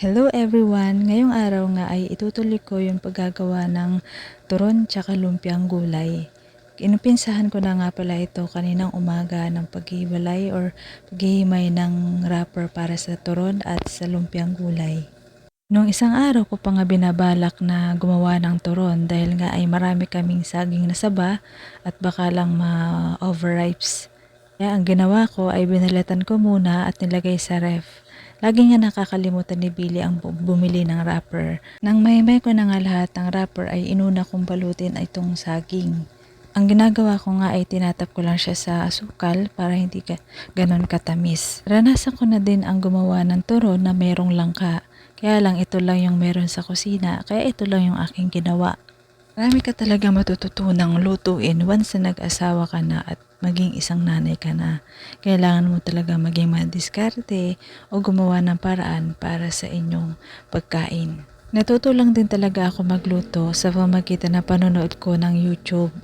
Hello everyone! Ngayong araw nga ay itutuloy ko yung paggagawa ng turon tsaka lumpiang gulay. Inupinsahan ko na nga pala ito kaninang umaga ng paghiwalay or paghihimay ng wrapper para sa turon at sa lumpiang gulay. Nung isang araw ko pa nga binabalak na gumawa ng turon dahil nga ay marami kaming saging na saba at baka lang ma-overripes. Kaya ang ginawa ko ay binalatan ko muna at nilagay sa ref. Lagi nga nakakalimutan ni Billy ang bu- bumili ng wrapper. Nang may-may ko na nga lahat ng wrapper ay inuna kong balutin ay itong saging. Ang ginagawa ko nga ay tinatap ko lang siya sa asukal para hindi ka ganon katamis. Ranasan ko na din ang gumawa ng turon na merong langka. Kaya lang ito lang yung meron sa kusina, kaya ito lang yung aking ginawa. Marami ka talaga matututunang lutuin once na nag-asawa ka na at maging isang nanay ka na. Kailangan mo talaga maging madiskarte o gumawa ng paraan para sa inyong pagkain. Natuto lang din talaga ako magluto sa pamagitan na panonood ko ng YouTube.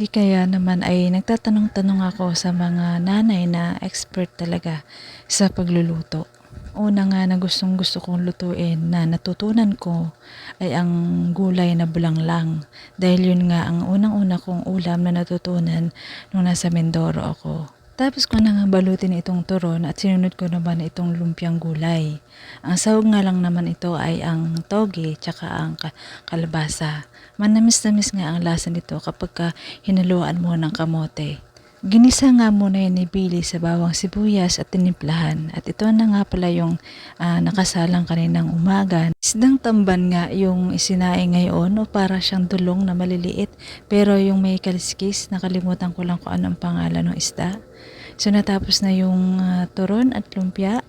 Di kaya naman ay nagtatanong-tanong ako sa mga nanay na expert talaga sa pagluluto. Una nga na gustong gusto kong lutuin na natutunan ko ay ang gulay na bulanglang. Dahil yun nga ang unang-una kong ulam na natutunan nung nasa Mindoro ako. Tapos ko na nga balutin itong turon at sinunod ko naman itong lumpiang gulay. Ang sahog nga lang naman ito ay ang toge tsaka ang ka- kalabasa. Manamis-namis nga ang lasa nito kapag ka hinaluan mo ng kamote. Ginisa nga muna yun ni Billy sa bawang sibuyas at tinimplahan. At ito na nga pala yung ah, nakasalang kaninang umaga. Isdang tamban nga yung isinaing ngayon o para siyang dulong na maliliit. Pero yung may kaliskis, nakalimutan ko lang kung anong pangalan ng isda. So natapos na yung ah, turon at lumpia.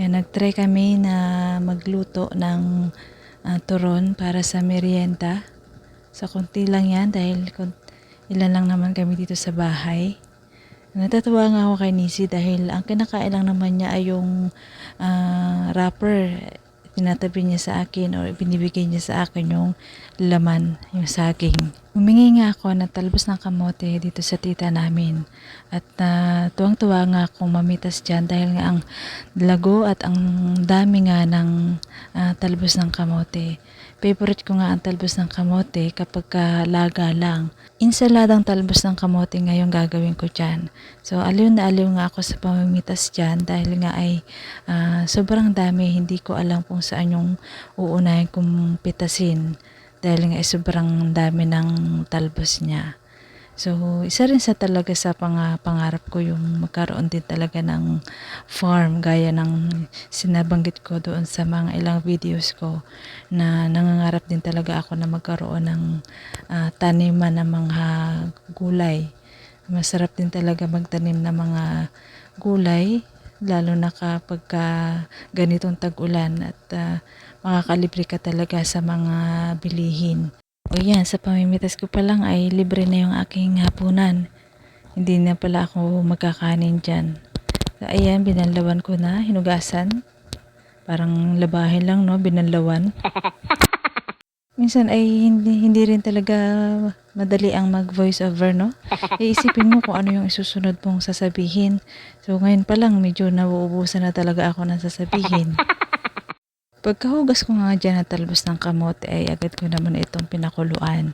Ayan, nag-try kami na magluto ng ah, turon para sa merienda. Sa konti lang yan dahil kon- ilan lang naman kami dito sa bahay. Natatawa nga ako kay Nisi dahil ang kinakain lang naman niya ay yung ah, wrapper. Tinatabi niya sa akin o binibigay niya sa akin yung laman, yung saging. Humingi nga ako ng talbos ng kamote dito sa tita namin. At ah, tuwang-tuwa nga akong mamitas dyan dahil nga ang lago at ang dami nga ng ah, talbos ng kamote. Favorite ko nga ang talbos ng kamote kapag ka laga lang. Insaladang talbos ng kamote ngayon gagawin ko dyan. So, aliw na aliw nga ako sa pamimitas dyan dahil nga ay ah, sobrang dami. Hindi ko alam kung saan yung uunahin kong pitasin dahil nga ay sobrang dami ng talbos niya. So, isa rin sa talaga sa pang, pangarap ko yung magkaroon din talaga ng farm gaya ng sinabanggit ko doon sa mga ilang videos ko na nangangarap din talaga ako na magkaroon ng ah, taniman ng mga gulay. Masarap din talaga magtanim ng mga gulay lalo na kapag ka ganitong tag-ulan at ah, makakalibre ka talaga sa mga bilihin. O yan, sa pamimitas ko pa lang ay libre na yung aking hapunan. Hindi na pala ako magkakanin dyan. So, ayan, binanlawan ko na, hinugasan. Parang labahin lang, no? Binanlawan. Minsan ay hindi, hindi rin talaga madali ang mag voice over, no? Iisipin mo kung ano yung isusunod mong sasabihin. So ngayon pa lang medyo nauubusan na talaga ako ng sasabihin. Pagkahugas ko nga dyan na talbos ng kamote ay agad ko naman itong pinakuluan.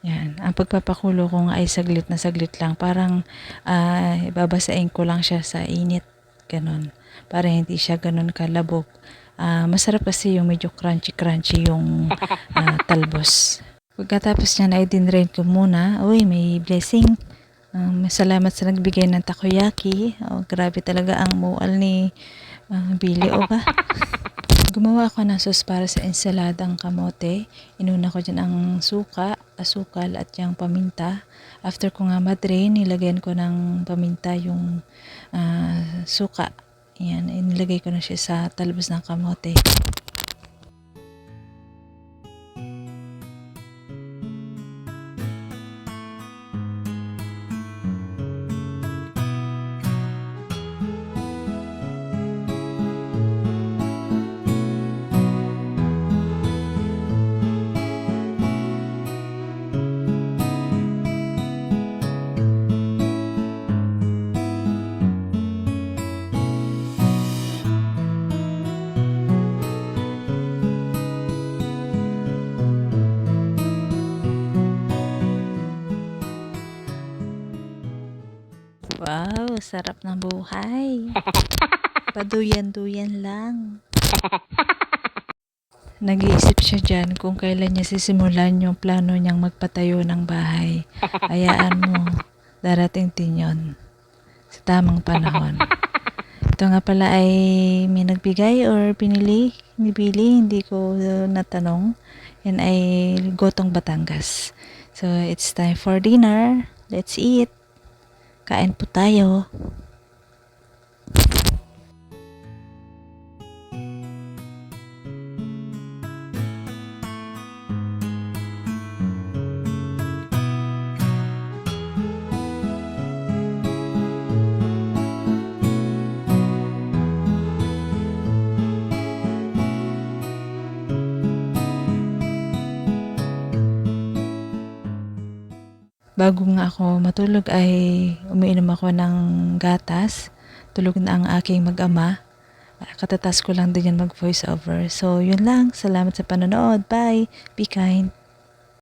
Yan. Ang pagpapakulo ko nga ay saglit na saglit lang. Parang ah, babasain ko lang siya sa init. Ganon. Para hindi siya ganon kalabog. Ah, masarap kasi yung medyo crunchy-crunchy yung ah, talbos. Pagkatapos niya na i-drain ko muna, uy, may blessing. Um, salamat sa nagbigay ng takoyaki. Oh, grabe talaga ang mual ni ah, Billy Oba. Gumawa ako ng sauce para sa ensaladang kamote. Inuna ko dyan ang suka, asukal at yung paminta. After ko nga madrain, nilagyan ko ng paminta yung ah, suka. Yan, inilagay ko na siya sa talbos ng kamote. Sarap ng buhay. Paduyan-duyan lang. Nag-iisip siya dyan kung kailan niya sisimulan yung plano niyang magpatayo ng bahay. Hayaan mo, darating din yun. Sa tamang panahon. Ito nga pala ay may nagbigay or pinili, nibili, hindi ko natanong. Yan ay Gotong Batangas. So, it's time for dinner. Let's eat. Kain po tayo. Bago nga ako matulog ay umiinom ako ng gatas. Tulog na ang aking mag-ama. Katatas ko lang din yan mag voice over. So, yun lang. Salamat sa panonood. Bye. Be kind.